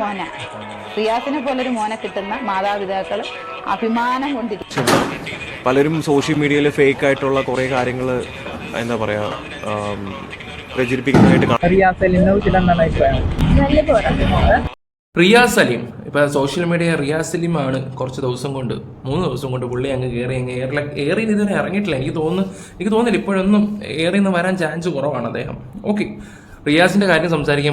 മോന. റിയാസിനെ പോലൊരു മോനെ കിട്ടുന്ന മാതാപിതാക്കൾ അഭിമാനം കൊണ്ടിരിക്കും പലരും സോഷ്യൽ മീഡിയയിൽ ഫേക്ക് ആയിട്ടുള്ള കുറേ കാര്യങ്ങൾ എന്താ പറയാ പ്രചരിപ്പിക്കുന്നതായിട്ട് കാണാം. റിയാസ് സലീം ഇപ്പൊ സോഷ്യൽ മീഡിയ റിയാസ് സലീം ആണ് കുറച്ച് ദിവസം കൊണ്ട് മൂന്ന് ദിവസം കൊണ്ട് പുള്ളി അങ്ങ് കയറി അങ്ങ് എയറിലെ എയറിൽ ഇതുവരെ ഇറങ്ങിയിട്ടില്ല. എനിക്ക് തോന്നുന്നു എനിക്ക് തോന്നുന്നില്ല ഇപ്പോഴൊന്നും എയറിൽ നിന്ന് വരാൻ ചാൻസ് കുറവാണ് അദ്ദേഹം. ഓക്കെ റിയാസിന്റെ കാര്യം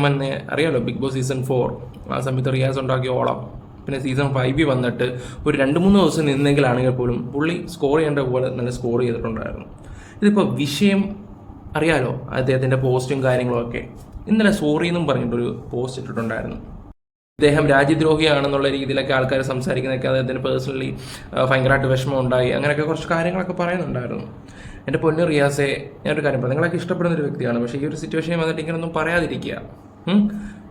തന്നെ അറിയാമല്ലോ ബിഗ് ബോസ് സീസൺ ഫോർ ആ സമയത്ത് റിയാസ് ഉണ്ടാക്കിയ ഓളം. പിന്നെ സീസൺ ഫൈവിൽ വന്നിട്ട് ഒരു രണ്ട് മൂന്ന് ദിവസം നിന്നെങ്കിലാണെങ്കിൽ പോലും പുള്ളി സ്കോർ ചെയ്യേണ്ട പോലെ നല്ല സ്കോർ ചെയ്തിട്ടുണ്ടായിരുന്നു. ഇതിപ്പോൾ വിഷയം അറിയാലോ അദ്ദേഹത്തിന്റെ പോസ്റ്റും കാര്യങ്ങളൊക്കെ ഇന്നലെ സോറി എന്നും പറഞ്ഞിട്ടൊരു പോസ്റ്റ് ഇട്ടിട്ടുണ്ടായിരുന്നു. ഇദ്ദേഹം രാജ്യദ്രോഹിയാണെന്നുള്ള രീതിയിലൊക്കെ ആൾക്കാർ സംസാരിക്കുന്നതൊക്കെ അദ്ദേഹത്തിന് പേഴ്സണലി ഭയങ്കരമായിട്ട് വിഷമം ഉണ്ടായി അങ്ങനെയൊക്കെ കുറച്ച് കാര്യങ്ങളൊക്കെ പറയുന്നുണ്ടായിരുന്നു. എന്റെ പൊന്നു റിയാസെ ഞാനൊരു കാര്യം പറയാം. നിങ്ങളൊക്കെ ഇഷ്ടപ്പെടുന്ന ഒരു വ്യക്തിയാണ്. പക്ഷേ ഈ ഒരു സിറ്റുവേഷൻ വന്നിട്ട് ഇങ്ങനൊന്നും പറയാതിരിക്കുക?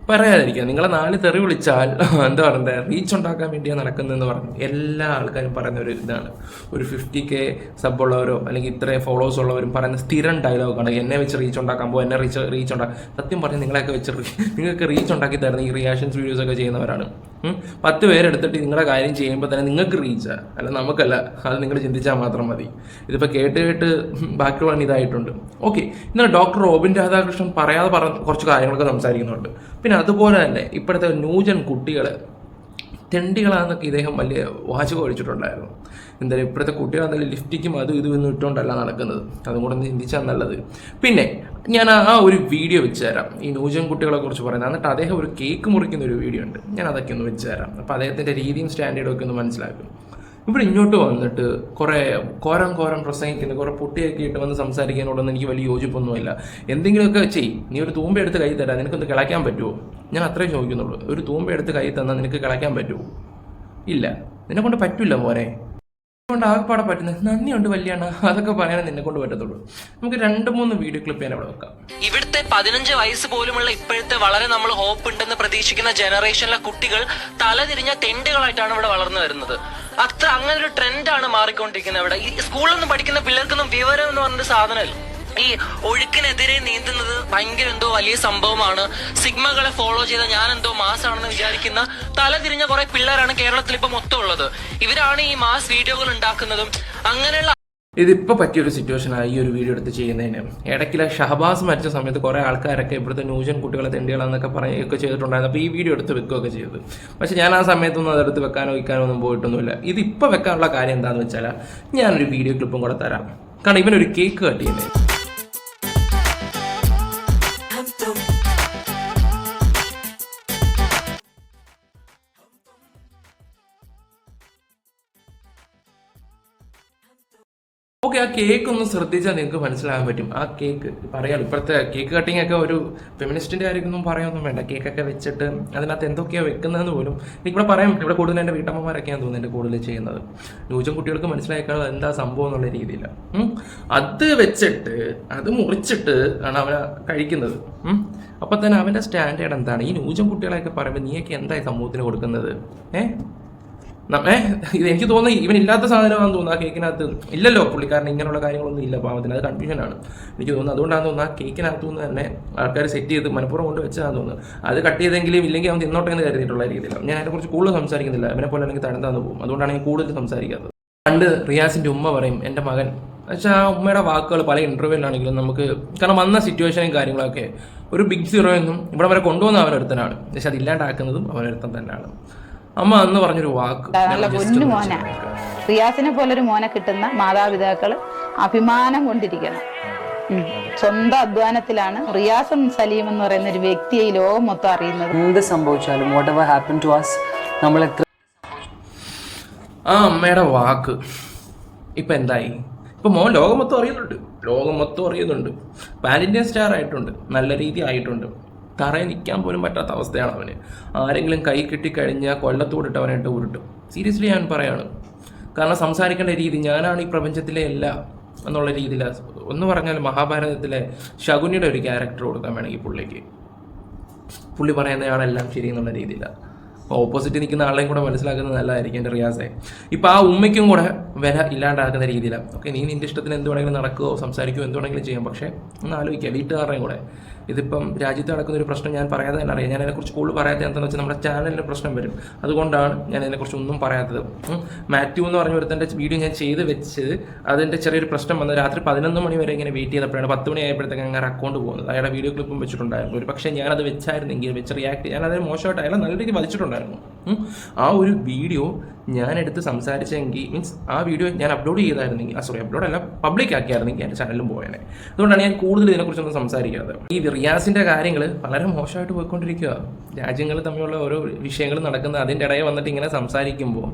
പറയാതിരിക്കുക. നിങ്ങളെ നാല് തെറി വിളിച്ചാൽ എന്താ പറയുന്നത് റീച്ച് ഉണ്ടാക്കാൻ വേണ്ടിയാണ് നടക്കുന്നതെന്ന് പറഞ്ഞു. എല്ലാ ആൾക്കാരും പറയുന്ന ഒരു ഇതാണ്. ഒരു ഫിഫ്റ്റി കെ സബ് ഉള്ളവരോ അല്ലെങ്കിൽ ഇത്രയും ഫോളോവേഴ്സ് ഉള്ളവരും പറയുന്ന സ്ഥിരം ഡയലോഗാണ് എന്നെ വെച്ച് റീച്ച് ഉണ്ടാക്കാൻ പോകും എന്നെ റീച്ച് റീച്ച് ഉണ്ടാക്കാം സത്യം പറഞ്ഞ് നിങ്ങളെയൊക്കെ വെച്ച് നിങ്ങൾക്ക് റീച്ച് ഉണ്ടാക്കി തരുന്ന ഈ റിയാക്ഷൻസ് വീഡിയോസ് ഒക്കെ ചെയ്യുന്നവരാണ്. പത്ത് പേരെടുത്തിട്ട് നിങ്ങളുടെ കാര്യം ചെയ്യുമ്പോൾ തന്നെ നിങ്ങൾക്ക് റീച്ച് അല്ല നമുക്കല്ല. അത് നിങ്ങൾ ചിന്തിച്ചാൽ മാത്രം മതി. ഇതിപ്പോൾ കേട്ട് കേട്ട് ബാക്കിയുള്ള ഇതായിട്ടുണ്ട്. ഓക്കെ ഇന്നലെ ഡോക്ടർ റോബിൻ രാധാകൃഷ്ണൻ പറയാതെ പറഞ്ഞ കുറച്ച് കാര്യങ്ങളൊക്കെ സംസാരിക്കുന്നുണ്ട്. പിന്നെ അതുപോലെ തന്നെ ഇപ്പോഴത്തെ ന്യൂജൻ കുട്ടികൾ തെണ്ടികളാന്നൊക്കെ ഇദ്ദേഹം വലിയ വാചകം ഒഴിച്ചിട്ടുണ്ടായിരുന്നു. എന്തായാലും ഇപ്പോഴത്തെ കുട്ടികളെന്തായാലും ലിഫ്റ്റിക്കും അതും ഇതും ഒന്നും ഇട്ടുകൊണ്ടല്ല നടക്കുന്നത്. അതും കൂടെ ഒന്ന് ചിന്തിച്ചാൽ നല്ലത്. പിന്നെ ഞാൻ ആ ഒരു വീഡിയോ വെച്ച് തരാം ഈ ന്യൂജൻ കുട്ടികളെ കുറിച്ച് പറയുന്നത്. എന്നിട്ട് അദ്ദേഹം ഒരു കേക്ക് മുറിക്കുന്ന ഒരു വീഡിയോ ഉണ്ട്. ഞാൻ അതൊക്കെ ഒന്ന് വെച്ച് തരാം അപ്പോൾ അദ്ദേഹത്തിന്റെ രീതിയും സ്റ്റാൻഡേർഡും ഒക്കെ ഒന്ന് മനസ്സിലാക്കും. ഇവിടെ ഇങ്ങോട്ട് വന്നിട്ട് കുറേ കോരം കോരം പ്രസംഗിക്കുന്ന കുറേ പൊട്ടിയൊക്കെ ഇട്ട് വന്ന് സംസാരിക്കാനോടൊന്നും എനിക്ക് വലിയ യോജിപ്പൊന്നുമില്ല. എന്തെങ്കിലുമൊക്കെ ചെയ്. നീ ഒരു തൂമ്പ എടുത്ത് കൈ തരാം. നിനക്കൊന്ന് കിളയ്ക്കാൻ പറ്റുമോ ഞാൻ അത്രേ ചോദിക്കുന്നുള്ളൂ. ഒരു തൂമ്പ എടുത്ത് കൈ തന്നാൽ നിനക്ക് കിളയ്ക്കാൻ പറ്റുമോ ഇല്ല. നിന്നെ കൊണ്ട് പറ്റില്ല മോനെ. കൊണ്ട് ആകെപ്പാടെ പറ്റുന്നത് നന്ദിയുണ്ട് വല്യാണ്. അതൊക്കെ പറയാനേ നിന്നെ കൊണ്ട് പറ്റത്തുള്ളൂ. നമുക്ക് രണ്ട് മൂന്ന് വീഡിയോ ക്ലിപ്പ് ഞാൻ അവിടെ വെക്കാം. ഇവിടുത്തെ പതിനഞ്ച് വയസ്സ് പോലുമുള്ള ഇപ്പോഴത്തെ വളരെ നമ്മൾ ഹോപ്പ് ഉണ്ടെന്ന് പ്രതീക്ഷിക്കുന്ന ജനറേഷനിലെ കുട്ടികൾ തലതിരിഞ്ഞ തെണ്ടുകളായിട്ടാണ് ഇവിടെ വളർന്നു വരുന്നത്. അത്ര അങ്ങനെ ഒരു ട്രെൻഡാണ് മാറിക്കൊണ്ടിരിക്കുന്നത് ഇവിടെ ഈ സ്കൂളിലൊന്നും പഠിക്കുന്ന പിള്ളേർക്കൊന്നും വിവരം എന്ന് പറഞ്ഞ സാധനമല്ല. ഈ ഒഴുക്കിനെതിരെ നീന്തുന്നത് ഭയങ്കര എന്തോ വലിയ സംഭവമാണ്. സിഗ്മകളെ ഫോളോ ചെയ്ത ഞാൻ എന്തോ മാസ് ആണെന്ന് വിചാരിക്കുന്ന തലതിരിഞ്ഞ കുറെ പിള്ളേരാണ് കേരളത്തിൽ ഇപ്പൊ മൊത്തം ഉള്ളത്. ഇവരാണ് ഈ മാസ് വീഡിയോകൾ ഉണ്ടാക്കുന്നതും അങ്ങനെയുള്ള ഇതിപ്പോ പറ്റിയൊരു സിറ്റുവേഷനാണ് ഈ ഒരു വീഡിയോ എടുത്ത് ചെയ്യുന്നതിന്. ഇടയ്ക്കിലെ ഷഹബാസ് മരിച്ച സമയത്ത് കുറേ ആൾക്കാരൊക്കെ ഇവിടുത്തെ ന്യൂജൻ കുട്ടികളെ തെണ്ടികളെന്നൊക്കെ പറയുകയൊക്കെ ചെയ്തിട്ടുണ്ടായിരുന്നു. അപ്പോൾ ഈ വീഡിയോ എടുത്ത് വെക്കുകയൊക്കെ ചെയ്തത് പക്ഷേ ഞാൻ ആ സമയത്തൊന്നും അതെടുത്ത് വെക്കാനോ വയ്ക്കാനോ ഒന്നും പോയിട്ടൊന്നുമില്ല. ഇതിപ്പോൾ വെക്കാനുള്ള കാര്യം എന്താണെന്ന് വെച്ചാൽ ഞാനൊരു വീഡിയോ ക്ലിപ്പും കൂടെ തരാം. കാരണം ഇവനൊരു കേക്ക് കട്ട് ചെയ്യുന്നത് ഓക്കെ ആ കേക്ക് ഒന്ന് ശ്രദ്ധിച്ചാൽ നിങ്ങൾക്ക് മനസ്സിലാകാൻ പറ്റും. ആ കേക്ക് പറയാം ഇപ്പോഴത്തെ കേക്ക് കട്ടിംഗ് ഒക്കെ ഒരു ഫെമിനിസ്റ്റിന്റെ കാര്യമൊന്നും പറയാനൊന്നും വേണ്ട. കേക്കൊക്കെ വെച്ചിട്ട് അതിനകത്ത് എന്തൊക്കെയാണ് വെക്കുന്നതെന്ന് പോലും എനിക്കിവിടെ പറയാം ഇവിടെ കൂടുതൽ എന്റെ വീട്ടമ്മമാരൊക്കെയാണ് തോന്നുന്നു എന്റെ കൂടുതൽ ചെയ്യുന്നത്. ന്യൂജൻ കുട്ടികൾക്ക് മനസ്സിലാക്കാൻ എന്താ സംഭവം എന്നുള്ള രീതിയിൽ അത് വെച്ചിട്ട് അത് മുറിച്ചിട്ട് ആണ് അവനെ കഴിക്കുന്നത്. അപ്പം തന്നെ അവന്റെ സ്റ്റാൻഡേർഡ് എന്താണ്? ഈ ന്യൂജൻ കുട്ടികളെയൊക്കെ പറയുമ്പോൾ നീയൊക്കെ എന്തായി സമൂഹത്തിന് കൊടുക്കുന്നത്? ഏഹ് ഇത് എനിക്ക് തോന്നുന്നു ഇവൻ ഇല്ലാത്ത സാധനമാണെന്ന് തോന്നുന്നു ആ കേക്കിനകത്ത്. ഇല്ലല്ലോ പുള്ളിക്കാരൻ ഇങ്ങനെയുള്ള കാര്യങ്ങളൊന്നും ഇല്ല. പാവത്തിന് അത് കൺഫ്യൂഷനാണ് എനിക്ക് തോന്നുന്നു അതുകൊണ്ടാണ് തോന്നുന്നു ആ കേക്കിനകത്ത് നിന്ന് തന്നെ ആൾക്കാർ സെറ്റ് ചെയ്ത് മനഃപൂർവം കൊണ്ട് വെച്ചതാണെന്ന് തോന്നുന്നു. അത് കട്ട് ചെയ്തെങ്കിലും ഇല്ലെങ്കിൽ അവൻ തിന്നോട്ടെ എന്ന് കരുതിയിട്ടുള്ള രീതിയിലാണ്. ഞാൻ അതിനെക്കുറിച്ച് കൂടുതൽ സംസാരിക്കുന്നില്ല. അവനെ പോലെ അല്ലെങ്കിൽ തഴുതാന്ന് പോകും. അതുകൊണ്ടാണ് ഞാൻ കൂടുതൽ സംസാരിക്കാത്തത്. പണ്ട് റിയാസിന്റെ ഉമ്മ പറയും എന്റെ മകൻ. പക്ഷേ ആ ഉമ്മയുടെ വാക്കുകൾ പല ഇന്റർവ്യൂവിലാണെങ്കിലും നമുക്ക് കാരണം വന്ന സിറ്റുവേഷനും കാര്യങ്ങളൊക്കെ ഒരു ബിഗ് സീറോ എന്നും ഇവിടെ വരെ കൊണ്ടുവന്ന അവനൊരുത്തനാണ് പക്ഷെ അത് ഇല്ലാണ്ടാക്കുന്നതും തന്നെയാണ്. അമ്മ അന്ന് പറഞ്ഞൊരു വാക്ക് റിയാസിനെ പോലൊരു മോനെ കിട്ടുന്ന മാതാപിതാക്കൾ അഭിമാനം കൊണ്ടിരിക്കണം. സ്വന്തം അധ്വാനത്തിലാണ് റിയാസും സലീം എന്ന് പറയുന്ന ഒരു വ്യക്തിയെ ഈ ലോകം മൊത്തം അറിയുന്നത്. എന്ത് സംഭവിച്ചാലും whatever happen to us നമ്മൾ എത്ര ആ അമ്മയുടെ വാക്ക് ഇപ്പൊ എന്തായി? ഇപ്പൊ മോൻ ലോകം മൊത്തം അറിയുന്നുണ്ട്. ലോകം മൊത്തം അറിയുന്നുണ്ട്. പാൻ ഇന്ത്യൻ സ്റ്റാർ ആയിട്ടുണ്ട്. നല്ല രീതി ആയിട്ടുണ്ട്. തറയിൽ നിൽക്കാൻ പോലും പറ്റാത്ത അവസ്ഥയാണ് അവന്. ആരെങ്കിലും കൈ കിട്ടിക്കഴിഞ്ഞാൽ കൊല്ലത്തോടിട്ട് അവനായിട്ട് ഉരുട്ടും. സീരിയസ്ലി ഞാൻ പറയാണ്. കാരണം സംസാരിക്കേണ്ട രീതി ഞാനാണ് ഈ പ്രപഞ്ചത്തിലെ എല്ലാം എന്നുള്ള രീതിയിൽ ഒന്ന് പറഞ്ഞാൽ മഹാഭാരതത്തിലെ ശകുനിയുടെ ഒരു ക്യാരക്ടർ കൊടുക്കാൻ വേണമെങ്കിൽ പുള്ളിക്ക്. പുള്ളി പറയുന്നയാളെല്ലാം ശരി എന്നുള്ള രീതിയിലാണ് ഓപ്പോസിറ്റ് നിൽക്കുന്ന ആളെയും കൂടെ മനസ്സിലാക്കുന്നത് നല്ലതായിരിക്കും എന്റെ റിയാസെ. ഇപ്പം ആ ഉമ്മയ്ക്കും കൂടെ വില ഇല്ലാണ്ടാക്കുന്ന രീതിയിലാണ് ഓക്കെ നീ നിന്റെ ഇഷ്ടത്തിന് എന്ത് വേണമെങ്കിലും നടക്കുകയോ സംസാരിക്കുകയോ എന്ത് വേണമെങ്കിലും ചെയ്യാം. പക്ഷേ ഒന്ന് ആലോചിക്കുക വീട്ടുകാരുടെയും കൂടെ. ഇതിപ്പം രാജ്യത്ത് നടക്കുന്ന ഒരു പ്രശ്നം ഞാൻ പറയാതെ തന്നെ അറിയാം. ഞാൻ അതിനെക്കുറിച്ച് കൂടുതൽ പറയാതെ എന്താണെന്ന് വെച്ചാൽ നമ്മുടെ ചാനലിന് പ്രശ്നം വരും. അതുകൊണ്ടാണ് ഞാൻ അതിനെക്കുറിച്ച് ഒന്നും പറയാത്തത്. മാത്യു എന്ന് പറഞ്ഞ ഒരുത്തന്റെ വീഡിയോ ഞാൻ ചെയ്ത് വെച്ച് അതിന്റെ ചെറിയൊരു പ്രശ്നം വന്ന് രാത്രി പതിനൊന്ന് മണി വരെ ഇങ്ങനെ വെയിറ്റ് ചെയ്തപ്പോഴാണ് പത്ത് മണി ആയപ്പോഴത്തേക്ക് അങ്ങനെ അക്കൗണ്ട് പോകുന്നത്. അയാളുടെ വീഡിയോ ക്ലിപ്പും വെച്ചിട്ടുണ്ടായിരുന്നു. ഒരു പക്ഷേ ഞാനത് വെച്ചായിരുന്നെങ്കിൽ വെച്ച് റിയാക്ട് ഞാൻ അതിന് മോശമായിട്ട് അയാളെ നല്ല രീതിയിൽ വധിച്ചിട്ടുണ്ടായിരുന്നു. ആ ഒരു വീഡിയോ ഞാൻ എടുത്ത് സംസാരിച്ചെങ്കിൽ മീൻസ് ആ വീഡിയോ ഞാൻ അപ്ലോഡ് ചെയ്തായിരുന്നെങ്കിൽ ആ സോറി അപ്ലോഡ് അല്ല പബ്ലിക് ആക്കിയായിരുന്നെങ്കിൽ എന്റെ ചാനലിലും പോയേനെ. അതുകൊണ്ടാണ് ഞാൻ കൂടുതൽ ഇതിനെക്കുറിച്ചൊന്നും സംസാരിക്കാതെ. ഈ റിയാസിന്റെ കാര്യങ്ങൾ വളരെ മോശമായിട്ട് പോയിക്കൊണ്ടിരിക്കുക രാജ്യങ്ങൾ തമ്മിലുള്ള ഓരോ വിഷയങ്ങൾ നടക്കുന്ന അതിന്റെ ഇടയിൽ വന്നിട്ട് ഇങ്ങനെ സംസാരിക്കുമ്പോൾ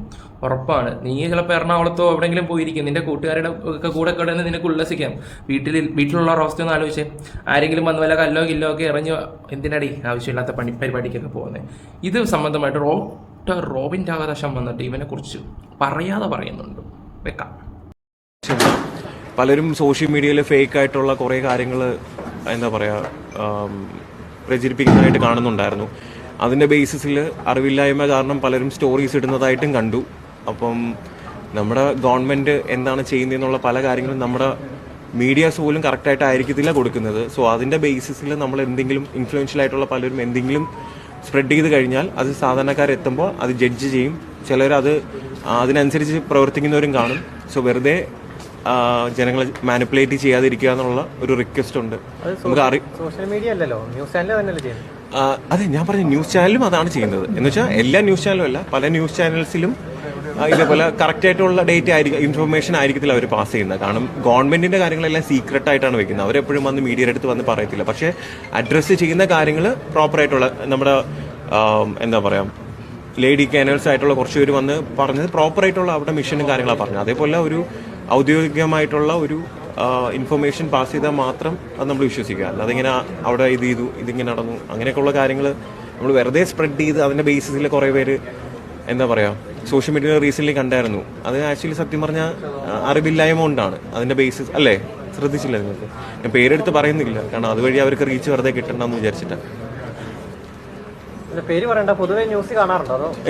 ഉറപ്പാണ്. നീ ചിലപ്പോൾ എറണാകുളത്തോ എവിടെയെങ്കിലും പോയിരിക്കും. നിന്റെ കൂട്ടുകാരുടെ ഒക്കെ കൂടെ കിടന്ന് നിനക്ക് ഉല്ലസിക്കാം. വീട്ടിൽ വീട്ടിലുള്ള ഒരു അവസ്ഥ ഒന്ന് ആലോചിച്ചേ. ആരെങ്കിലും വന്ന് വല്ല കല്ലോ കില്ലോ ഒക്കെ ഇറങ്ങി എന്തിനടി ആവശ്യമില്ലാത്ത പണി പരിപാടിക്കൊക്കെ പോകുന്നത് ഇത് സംബന്ധമായിട്ട് ഡോക്ടർ റോബിൻ രാഗദശം വന്നിട്ട് ഇവനെക്കുറിച്ച് പറയാതെ പറയുന്നുണ്ട്. വെക്കാം. പലരും സോഷ്യൽ മീഡിയയിൽ ഫേക്ക് ആയിട്ടുള്ള കുറേ കാര്യങ്ങൾ എന്താ പറയുക പ്രചരിപ്പിക്കുന്നതായിട്ട് കാണുന്നുണ്ടായിരുന്നു. അതിന്റെ ബേസിസിൽ അറിവില്ലായ്മ കാരണം പലരും സ്റ്റോറീസ് ഇടുന്നതായിട്ടും കണ്ടു. അപ്പം നമ്മുടെ ഗവൺമെന്റ് എന്താണ് ചെയ്യുന്നതെന്നുള്ള പല കാര്യങ്ങളും നമ്മുടെ മീഡിയാസ് പോലും കറക്റ്റായിട്ട് ആയിരിക്കത്തില്ല കൊടുക്കുന്നത്. സോ അതിന്റെ ബേസിസിൽ നമ്മൾ എന്തെങ്കിലും ഇൻഫ്ലുവൻഷ്യൽ ആയിട്ടുള്ള പലരും എന്തെങ്കിലും സ്പ്രെഡ് ചെയ്ത് കഴിഞ്ഞാൽ അത് സാധാരണക്കാരെത്തുമ്പോൾ അത് ജഡ്ജ് ചെയ്യും. ചിലർ അത് അതിനനുസരിച്ച് പ്രവർത്തിക്കുന്നവരും കാണും. സോ വെറുതെ ജനങ്ങളെ മാനിപ്പുലേറ്റ് ചെയ്യാതിരിക്കുക എന്നുള്ള ഒരു റിക്വസ്റ്റ് ഉണ്ട്. നമുക്ക് അറി സോഷ്യൽ മീഡിയ അല്ലല്ലോ ന്യൂസ് ചാനൽ തന്നെയല്ലേ ചെയ്യുന്നത്? അതെ ഞാൻ പറഞ്ഞ ന്യൂസ് ചാനലും അതാണ് ചെയ്യുന്നത്. എന്ന് വെച്ചാൽ എല്ലാ ന്യൂസ് ചാനലും അല്ല പല ന്യൂസ് ചാനൽസിലും ഇതേപോലെ കറക്റ്റ് ആയിട്ടുള്ള ഡേറ്റ് ആയിരിക്കും ഇൻഫർമേഷൻ ആയിരിക്കത്തില്ല അവർ പാസ് ചെയ്യുന്നത്. കാരണം ഗവൺമെന്റിന്റെ കാര്യങ്ങളെല്ലാം സീക്രട്ട് ആയിട്ടാണ് വെക്കുന്നത്. അവരെപ്പോഴും വന്ന് മീഡിയയുടെ അടുത്ത് വന്ന് പറയത്തില്ല. പക്ഷെ അഡ്രസ്സ് ചെയ്യുന്ന കാര്യങ്ങൾ പ്രോപ്പർ ആയിട്ടുള്ള നമ്മുടെ എന്താ പറയാ ലേഡി കാനൽസ് ആയിട്ടുള്ള കുറച്ച് പേര് വന്ന് പറഞ്ഞത് പ്രോപ്പർ ആയിട്ടുള്ള അവിടെ മിഷനും കാര്യങ്ങളാണ് പറഞ്ഞത്. അതേപോലെ ഒരു ഔദ്യോഗികമായിട്ടുള്ള ഒരു ഇൻഫർമേഷൻ പാസ് ചെയ്താൽ മാത്രം അത് നമ്മൾ വിശ്വസിക്കുക. അതിങ്ങനെ അവിടെ ഇത് ചെയ്തു ഇതിങ്ങനെ നടന്നു അങ്ങനെയൊക്കെയുള്ള കാര്യങ്ങൾ നമ്മൾ വെറുതെ സ്പ്രെഡ് ചെയ്ത് അതിന്റെ ബേസിസിൽ കുറേ പേര് എന്താ പറയുക സോഷ്യൽ മീഡിയയിൽ റീസെന്റ് കണ്ടായിരുന്നു. അത് ആക്ച്വലി സത്യം പറഞ്ഞാൽ അറിവില്ലായ്മ കൊണ്ടാണ്. അതിന്റെ ബേസിസ് അല്ലേ? ശ്രദ്ധിച്ചില്ല നിങ്ങൾക്ക്? ഞാൻ പേരെടുത്ത് പറയുന്നില്ല. കാരണം അതുവഴി അവർക്ക് റീച്ച് വെറുതെ കിട്ടണ്ടെന്ന് വിചാരിച്ചിട്ടാണ്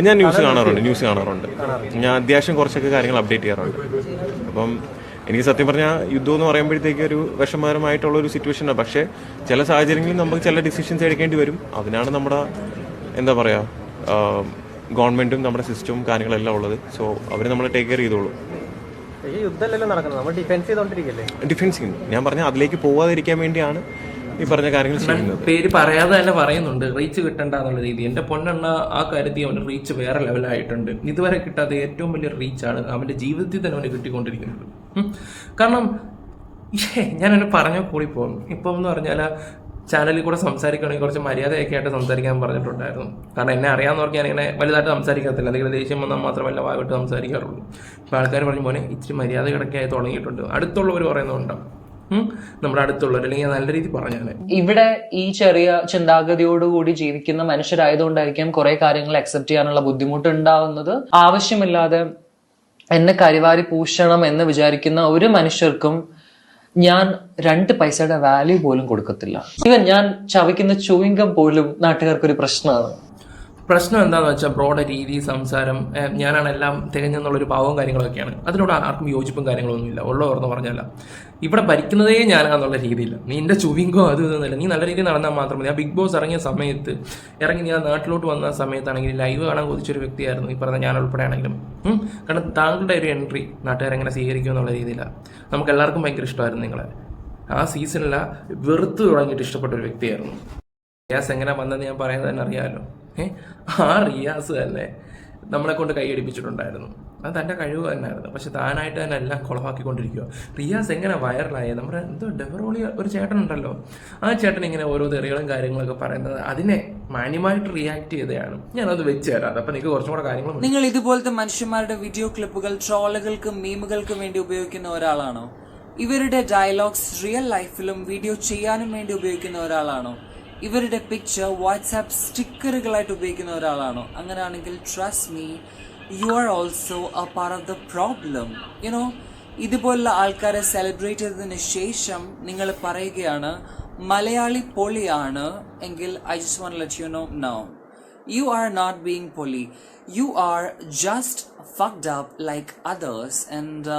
ഞാൻ ന്യൂസ് കാണാറുണ്ട്. ന്യൂസ് കാണാറുണ്ട്. ഞാൻ അത്യാവശ്യം കുറച്ചൊക്കെ കാര്യങ്ങൾ അപ്ഡേറ്റ് ചെയ്യാറുണ്ട്. അപ്പം എനിക്ക് സത്യം പറഞ്ഞാൽ യുദ്ധം എന്ന് പറയുമ്പോഴത്തേക്ക് ഒരു വിഷമകരമായിട്ടുള്ള ഒരു സിറ്റുവേഷനാണ് പക്ഷേ ചില സാഹചര്യങ്ങളിൽ നമുക്ക് ചില ഡിസിഷൻസ് എടുക്കേണ്ടി വരും. അതിനാണ് നമ്മുടെ എന്താ പറയുക ഗവൺമെന്റും നമ്മുടെ സിസ്റ്റവും കാര്യങ്ങളെല്ലാം ഉള്ളത്. സോ അവർ നമ്മൾ ടേക്ക് കെയർ ചെയ്തോളൂ. ഡിഫൻസ് ചെയ്യുന്നു ഞാൻ പറഞ്ഞ അതിലേക്ക് പോവാതിരിക്കാൻ വേണ്ടിയാണ് ഈ പറഞ്ഞ കാര്യങ്ങൾ ചെയ്യുന്നത്. പേര് പറയാതെ തന്നെ പറയുന്നുണ്ട്. റീച്ച് കിട്ടണ്ട എന്നുള്ള രീതി. എന്റെ പൊന്നെണ്ണ ആ കാര്യത്തിൽ അവന്റെ റീച്ച് വേറെ ലെവലായിട്ടുണ്ട് ഇതുവരെ കിട്ടാതെ ഏറ്റവും വലിയ റീച്ചാണ് അവന്റെ ജീവിതത്തിൽ തന്നെ അവന് കിട്ടിക്കൊണ്ടിരിക്കുന്നത്. കാരണം ഞാൻ എന്നെ പറഞ്ഞ കൂടി പോകും ഇപ്പം എന്ന് പറഞ്ഞാൽ ചാനലിൽ കൂടെ സംസാരിക്കുകയാണെങ്കിൽ കുറച്ച് മര്യാദയൊക്കെ ആയിട്ട് സംസാരിക്കാൻ പറഞ്ഞിട്ടുണ്ടായിരുന്നു. കാരണം എന്നെ അറിയാവുന്നവർക്ക് ഇങ്ങനെ വലുതായിട്ട് സംസാരിക്കത്തില്ല. എന്തെങ്കിലും ദേഷ്യം വന്നാൽ മാത്രമല്ല വായിട്ട് സംസാരിക്കാറുള്ളൂ. അപ്പോൾ ആൾക്കാർ പറഞ്ഞു പോലെ ഇച്ചിരി മര്യാദ കിടക്കായി തുടങ്ങിയിട്ടുണ്ട്. അടുത്തുള്ളവർ പറയുന്നുണ്ടാവും. നമ്മുടെ അടുത്തുള്ളവർ അല്ലെങ്കിൽ നല്ല രീതി പറഞ്ഞാൽ ഇവിടെ ഈ ചെറിയ ചിന്താഗതിയോടുകൂടി ജീവിക്കുന്ന മനുഷ്യരായതുകൊണ്ടായിരിക്കും കുറെ കാര്യങ്ങൾ അക്സെപ്റ്റ് ചെയ്യാനുള്ള ബുദ്ധിമുട്ട് ഉണ്ടാവുന്നത് ആവശ്യമില്ലാതെ എന്നെ കരിവാരി പൂശണം എന്ന് വിചാരിക്കുന്ന ഒരു മനുഷ്യർക്കും ഞാൻ രണ്ട് പൈസയുടെ വാല്യൂ പോലും കൊടുക്കത്തില്ല. ഇവൻ ഞാൻ ചവയ്ക്കുന്ന ചൂയിങ്കം പോലും നാട്ടുകാർക്ക് ഒരു പ്രശ്നമാണ്. പ്രശ്നം എന്താണെന്ന് വെച്ചാൽ ബ്രോഡ് രീതി സംസാരം ഞാനാണെല്ലാം തികഞ്ഞെന്നുള്ളൊരു പാവവും കാര്യങ്ങളൊക്കെയാണ്. അതിനോട് ആർക്കും യോജിപ്പും കാര്യങ്ങളൊന്നുമില്ല. ഉള്ളവർന്ന് പറഞ്ഞല്ല ഇവിടെ ഭരിക്കുന്നതേ ഞാനാന്നുള്ള രീതിയില്ല എന്റെ ചുവിങ്കോ അത് ഇതൊന്നുമില്ല നീ നല്ല രീതിയിൽ നടന്നാൽ മാത്രം മതി. ആ ബിഗ് ബോസ് ഇറങ്ങിയ സമയത്ത് ഇറങ്ങി ഞാൻ നാട്ടിലോട്ട് വന്ന സമയത്താണെങ്കിൽ ലൈവ് കാണാൻ കൊതിച്ചൊരു വ്യക്തിയായിരുന്നു ഈ പറഞ്ഞ ഞാൻ ഉൾപ്പെടെ ആണെങ്കിലും കാരണം താങ്കളുടെ ഒരു എൻട്രി നാട്ടുകാരെങ്ങനെ സ്വീകരിക്കും എന്നുള്ള രീതിയിലാണ് നമുക്ക് എല്ലാവർക്കും ഭയങ്കര ഇഷ്ടമായിരുന്നു നിങ്ങളെ. ആ സീസണില വെറുത്ത് തുടങ്ങിയിട്ട് ഇഷ്ടപ്പെട്ട ഒരു വ്യക്തിയായിരുന്നു. റിയാസ് എങ്ങനെ വന്നെന്ന് ഞാൻ പറയുന്നത് തന്നെ അറിയാമല്ലോ ഏഹ് ആ റിയാസ് തന്നെ നമ്മളെ കൊണ്ട് കൈയടിപ്പിച്ചിട്ടുണ്ടായിരുന്നു. അത് തന്റെ കഴിവ് തന്നെയായിരുന്നു പക്ഷെ താനായിട്ട് തന്നെ എല്ലാം കുളമാക്കിക്കൊണ്ടിരിക്കുക റിയാസ് എങ്ങനെ വൈറലായി? നമ്മുടെ എന്തോ ഡെവറോളി ഒരു ചേട്ടൻ ഉണ്ടല്ലോ ആ ചേട്ടൻ ഇങ്ങനെ ഓരോ തെറികളും കാര്യങ്ങളൊക്കെ പറയുന്നത് അതിനെ മാന്യമായിട്ട് റിയാക്ട് ചെയ്തതാണ്. ഞാനത് വെച്ച് തരാം അപ്പം നിങ്ങൾക്ക് കുറച്ചും കൂടെ കാര്യങ്ങൾ നിങ്ങൾ ഇതുപോലത്തെ മനുഷ്യന്മാരുടെ വീഡിയോ ക്ലിപ്പുകൾ ട്രോളുകൾക്കും മീമുകൾക്കും വേണ്ടി ഉപയോഗിക്കുന്ന ഒരാളാണോ? ഇവരുടെ ഡയലോഗ്സ് റിയൽ ലൈഫിലും വീഡിയോ ചെയ്യാനും വേണ്ടി ഉപയോഗിക്കുന്ന ഒരാളാണോ? ഇവരുടെ പിക്ചർ വാട്സാപ്പ് സ്റ്റിക്കറുകളായിട്ട് ഉപയോഗിക്കുന്ന ഒരാളാണോ? അങ്ങനെയാണെങ്കിൽ trust me you are also a part of the problem you know ഇതുപോലുള്ള ആൾക്കാരെ സെലിബ്രേറ്റ് ചെയ്തതിന് ശേഷം നിങ്ങൾ പറയുകയാണ് മലയാളി പൊളിയാണ്. എങ്കിൽ I just won't let you know no you are not being പൊളി you are just fucked up like others and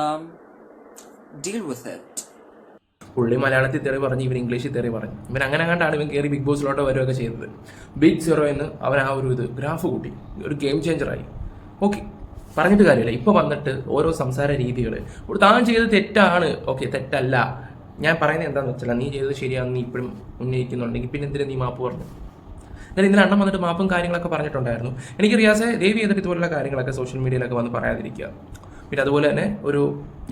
deal with it. പുള്ളി മലയാളത്തിൽ തെറി പറഞ്ഞ് ഇവൻ ഇംഗ്ലീഷിൽ തെറി പറഞ്ഞു. ഇവൻ അങ്ങനെ കണ്ടാണ് ഇവൻ കയറി ബിഗ് ബോസിലോട്ട് വരികയൊക്കെ ചെയ്തത്. ബിഗ് സീറോ എന്ന് അവൻ ആ ഒരു ഇത് ഗ്രാഫ് കൂട്ടി. ഒരു ഗെയിം ചേഞ്ചറായി ഓക്കെ പറഞ്ഞിട്ട് കാര്യമില്ല. ഇപ്പോൾ വന്നിട്ട് ഓരോ സംസാര രീതികൾ താൻ ചെയ്തത് തെറ്റാണ്. ഓക്കെ തെറ്റല്ല. ഞാൻ പറയുന്നത് എന്താണെന്ന് വെച്ചാൽ നീ ചെയ്തത് ശരിയാണെന്ന് നീ ഇപ്പോഴും ഉന്നയിക്കുന്നുണ്ടെങ്കിൽ പിന്നെ എന്തിനാ നീ മാപ്പ് പറഞ്ഞു? എന്നാലും ഇന്നലെ അണ്ണം വന്നിട്ട് മാപ്പും കാര്യങ്ങളൊക്കെ പറഞ്ഞിട്ടുണ്ടായിരുന്നു. എനിക്ക് റിയാസെ ദേവി ചെയ്തിട്ട് ഇതുപോലുള്ള കാര്യങ്ങളൊക്കെ സോഷ്യൽ മീഡിയയിലൊക്കെ വന്ന് പറയാതിരിക്കുക. പിന്നെ അതുപോലെ തന്നെ ഒരു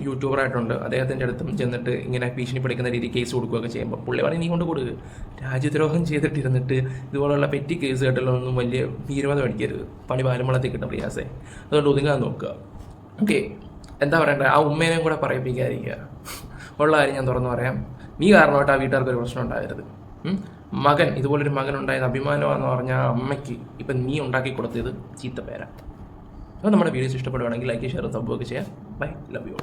യൂട്യൂബർ ആയിട്ടുണ്ട്. അദ്ദേഹത്തിന്റെ അടുത്തും ചെന്നിട്ട് ഇങ്ങനെ ഭീഷണിപ്പെടുക്കുന്ന രീതി കേസ് കൊടുക്കുകയൊക്കെ ചെയ്യുമ്പോൾ പുള്ളി പറഞ്ഞ് നീ കൊണ്ട് കൊടുക്കുക രാജ്യദ്രോഹം ചെയ്തിട്ടിരുന്നിട്ട് ഇതുപോലുള്ള പെറ്റി കേസ് കേട്ടല്ലൊന്നും വലിയ തീരുമാനം അടിക്കരുത്. പണി പാലമുളത്തിൽ കിട്ടും പ്രയാസേ അതുകൊണ്ട് ഒതുങ്ങാൻ നോക്കുക. ഓക്കെ എന്താ പറയണ്ടേ? ആ ഉമ്മേനെയും കൂടെ പറയിപ്പിക്കാതിരിക്കുക. ഉള്ള കാര്യം ഞാൻ തുറന്നു പറയാം. നീ കാരണമായിട്ട് ആ വീട്ടുകാർക്ക് ഒരു പ്രശ്നം ഉണ്ടാകരുത്. മകൻ ഇതുപോലൊരു മകൻ ഉണ്ടായത് അഭിമാനമാണെന്ന് പറഞ്ഞ ആ അമ്മയ്ക്ക് ഇപ്പം നീ ഉണ്ടാക്കി കൊടുത്തത് ചീത്ത പേരാ. അപ്പോൾ നമ്മുടെ വീഡിയോസ് ഇഷ്ടപ്പെടുവാണെങ്കിൽ ലൈക്ക് ഷെയർ സബ്ബൊക്കെ ചെയ്യാം. Bye love you